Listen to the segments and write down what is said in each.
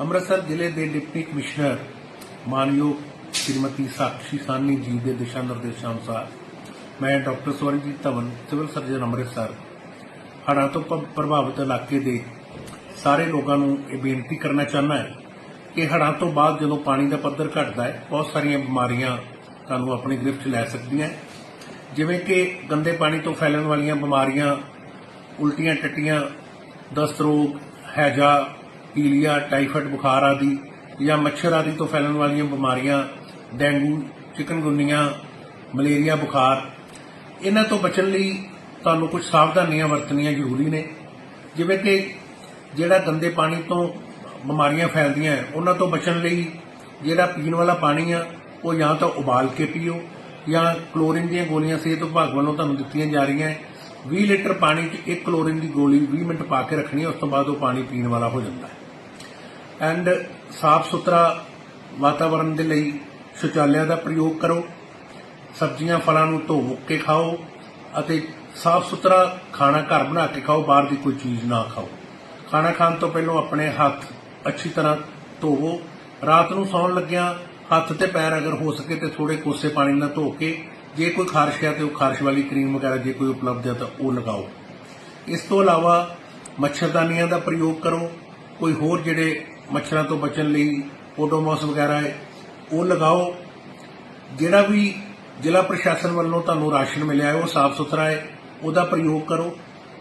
ਅੰਮ੍ਰਿਤਸਰ ਜ਼ਿਲ੍ਹੇ ਦੇ deputy commissioner ਮਾਨਯੋਗ ਸ਼੍ਰੀਮਤੀ ਸਾਕਸ਼ੀ ਸਾਨੀ ਜੀ ਦੇ ਦਿਸ਼ਾ ਨਿਰਦੇਸ਼ਾਂ ਅਨੁਸਾਰ ਮੈਂ doctor Swaranjit Dhawan, civil surgeon Amritsar, ਹੜ੍ਹਾਂ ਤੋਂ ਪ੍ਰਭਾਵਿਤ ਇਲਾਕੇ ਦੇ ਸਾਰੇ ਲੋਕਾਂ ਨੂੰ ਇਹ ਬੇਨਤੀ ਕਰਨਾ ਚਾਹੁੰਦਾ ਹਾਂ ਕਿ ਹੜ੍ਹਾਂ ਤੋਂ ਬਾਅਦ ਜਦੋਂ ਪਾਣੀ ਦਾ ਪੱਧਰ ਘਟਦਾ ਹੈ, ਬਹੁਤ ਸਾਰੀਆਂ ਬਿਮਾਰੀਆਂ ਤੁਹਾਨੂੰ ਆਪਣੀ ਗ੍ਰਿਫਤ 'ਚ ਲੈ ਸਕਦੀਆਂ ਜਿਵੇਂ ਕਿ ਗੰਦੇ ਪਾਣੀ ਤੋਂ ਫੈਲਣ ਵਾਲੀਆਂ ਬਿਮਾਰੀਆਂ ਉਲਟੀਆਂ ਟੱਟੀਆਂ ਦਸਤ ਰੋਗ, ਹੈਜਾ ਪੀਲੀਆ ਟਾਈਫਾਇਡ ਬੁਖਾਰ ਆਦਿ ਜਾਂ ਮੱਛਰ ਆਦਿ ਤੋਂ ਫੈਲਣ ਵਾਲੀਆਂ ਬਿਮਾਰੀਆਂ, ਡੇਂਗੂ, ਚਿਕਨਗੁਨੀਆ, ਮਲੇਰੀਆ ਬੁਖਾਰ, ਇਹਨਾਂ ਤੋਂ ਬਚਣ ਲਈ ਤੁਹਾਨੂੰ ਕੁਝ ਸਾਵਧਾਨੀਆਂ ਵਰਤਣੀਆਂ ਜ਼ਰੂਰੀ ਨੇ। ਜਿਵੇਂ ਕਿ ਜਿਹੜਾ ਗੰਦੇ ਪਾਣੀ ਤੋਂ ਬਿਮਾਰੀਆਂ ਫੈਲਦੀਆਂ, ਉਹਨਾਂ ਤੋਂ ਬਚਣ ਲਈ ਜਿਹੜਾ ਪੀਣ ਵਾਲਾ ਪਾਣੀ ਆ, ਉਹ ਜਾਂ ਤਾਂ ਉਬਾਲ ਕੇ ਪੀਓ ਜਾਂ ਕਲੋਰੀਨ ਦੀਆਂ ਗੋਲੀਆਂ ਸਿਹਤ ਵਿਭਾਗ ਵੱਲੋਂ ਤੁਹਾਨੂੰ ਦਿੱਤੀਆਂ ਜਾ ਰਹੀਆਂ। ਹੈ 20 ਲੀਟਰ ਪਾਣੀ 'ਚ ਇੱਕ ਕਲੋਰੀਨ ਦੀ ਗੋਲੀ 20 ਮਿੰਟ ਪਾ ਕੇ ਰੱਖਣੀ ਹੈ ਉਸ ਤੋਂ ਬਾਅਦ ਉਹ ਪਾਣੀ ਪੀਣ ਵਾਲਾ ਹੋ ਜਾਂਦਾ ਹੈ। ਐਂਡ ਸਾਫ਼ ਸੁਥਰਾ ਵਾਤਾਵਰਣ ਦੇ ਲਈ ਸ਼ੌਚਾਲਿਆਂ ਦਾ ਪ੍ਰਯੋਗ ਕਰੋ, ਸਬਜ਼ੀਆਂ, ਫਲਾਂ ਨੂੰ ਧੋ ਕੇ ਖਾਓ ਅਤੇ ਸਾਫ਼ ਸੁਥਰਾ ਖਾਣਾ ਘਰ ਬਣਾ ਕੇ ਖਾਓ, ਬਾਹਰ ਦੀ ਕੋਈ ਚੀਜ਼ ਨਾ ਖਾਓ। ਖਾਣਾ ਖਾਣ ਤੋਂ ਪਹਿਲਾਂ ਆਪਣੇ ਹੱਥ ਅੱਛੀ ਤਰ੍ਹਾਂ ਧੋਵੋ। ਰਾਤ ਨੂੰ ਸੌਣ ਲੱਗਿਆਂ ਹੱਥ ਤੇ ਪੈਰ ਅਗਰ ਹੋ ਸਕੇ ਤੇ ਥੋੜੇ ਕੋਸੇ ਪਾਣੀ ਨਾਲ ਧੋ ਕੇ ਜੇ ਕੋਈ ਖਾਰਸ਼ ਹੈ ਤੇ ਉਹ ਖਾਰਸ਼ ਵਾਲੀ ਕਰੀਮ ਵਗੈਰਾ ਜੇ ਕੋਈ ਉਪਲਬਧ ਹੈ ਤਾਂ ਉਹ ਲਗਾਓ। ਇਸ ਤੋਂ ਇਲਾਵਾ ਮੱਛਰਦਾਨੀਆਂ ਦਾ ਪ੍ਰਯੋਗ ਕਰੋ। ਕੋਈ ਹੋਰ ਜਿਹੜੇ ਮੱਛਰਾਂ ਤੋਂ ਬਚਣ ਲਈ ਓਡੋਮੋਸ ਵਗੈਰਾ ਹੈ ਉਹ ਲਗਾਓ। ਜਿਹੜਾ ਵੀ ਜ਼ਿਲ੍ਹਾ ਪ੍ਰਸ਼ਾਸਨ ਵੱਲੋਂ ਤੁਹਾਨੂੰ ਰਾਸ਼ਨ ਮਿਲਿਆ ਹੈ, ਉਹ ਸਾਫ਼ ਸੁਥਰਾ ਹੈ, ਉਹਦਾ ਪ੍ਰਯੋਗ ਕਰੋ।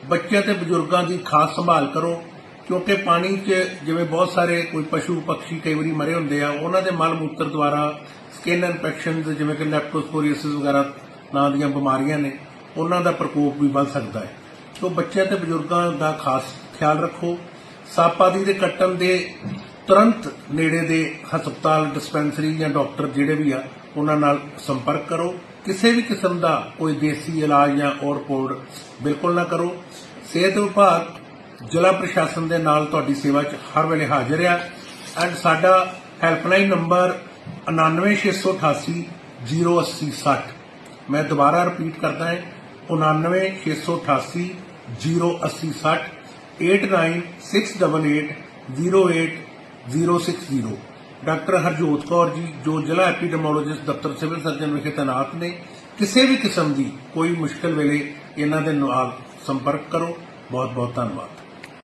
ਬੱਚਿਆਂ ਤੇ ਬਜ਼ੁਰਗਾਂ ਦੀ ਖਾਸ ਸੰਭਾਲ ਕਰੋ, ਕਿਉਂਕਿ ਪਾਣੀ 'ਚ ਜਿਵੇਂ ਬਹੁਤ ਸਾਰੇ ਕੋਈ ਪਸ਼ੂ ਪੰਛੀ ਕਈ ਵਾਰੀ ਮਰੇ ਹੁੰਦੇ ਆ, ਉਹਨਾਂ ਦੇ ਮਲ ਮੂਤਰ ਦੁਆਰਾ ਸਕਿਨ ਇਨਫੈਕਸ਼ਨ ਜਿਵੇਂ ਕਿ ਲੈਪਟੋਸਪੋਰੀਸਿਸ ਵਗੈਰਾ ਨਾਂ ਦੀਆਂ ਬਿਮਾਰੀਆਂ ਨੇ, ਉਹਨਾਂ ਦਾ ਪ੍ਰਕੋਪ ਵੀ ਵੱਧ ਸਕਦਾ ਹੈ। ਸੋ ਬੱਚਿਆਂ ਤੇ ਬਜ਼ੁਰਗਾਂ ਦਾ ਖਾਸ ਖਿਆਲ ਰੱਖੋ। ਸੱਪ ਆਦਿ ਦੇ ਕੱਟਣ ਦੇ ਤੁਰੰਤ ਨੇੜੇ ਦੇ ਹਸਪਤਾਲ ਡਿਸਪੈਂਸਰੀ ਜਾਂ ਡਾਕਟਰ ਜਿਹੜੇ ਵੀ ਆ, ਉਹਨਾਂ ਨਾਲ ਸੰਪਰਕ ਕਰੋ। ਕਿਸੇ ਵੀ ਕਿਸਮ ਦਾ ਕੋਈ ਦੇਸੀ ਇਲਾਜ ਜਾਂ ਔਰਪੋੜ ਬਿਲਕੁਲ ਨਾ ਕਰੋ। ਸਿਹਤ ਵਿਭਾਗ, ਜ਼ਿਲ੍ਹਾ ਪ੍ਰਸ਼ਾਸਨ ਦੇ ਨਾਲ ਤੁਹਾਡੀ ਸੇਵਾ 'ਚ ਹਰ ਵੇਲੇ ਹਾਜ਼ਰ ਆ। ਐਂਡ ਸਾਡਾ ਹੈਲਪਲਾਈਨ ਨੰਬਰ 99688 08060 ਮੈਂ ਦੁਬਾਰਾ ਰਿਪੀਟ ਕਰਦਾ ਹਾਂ 99688 08060 8968808060 ਡਾਕਟਰ ਹਰਜੋਤ ਕੌਰ ਜੀ ਜੋ ਜ਼ਿਲ੍ਹਾ ਐਪੀਡੈਮੋਲੋਜਿਸਟ ਦਫ਼ਤਰ ਸਿਵਲ ਸਰਜਨ ਵਿਖੇ ਤੈਨਾਤ ਨੇ, ਕਿਸੇ ਵੀ ਕਿਸਮ ਦੀ ਕੋਈ ਮੁਸ਼ਕਲ ਵੇਲੇ ਇਹਨਾਂ ਦੇ ਨਾਲ ਸੰਪਰਕ ਕਰੋ। ਬਹੁਤ ਬਹੁਤ ਧੰਨਵਾਦ।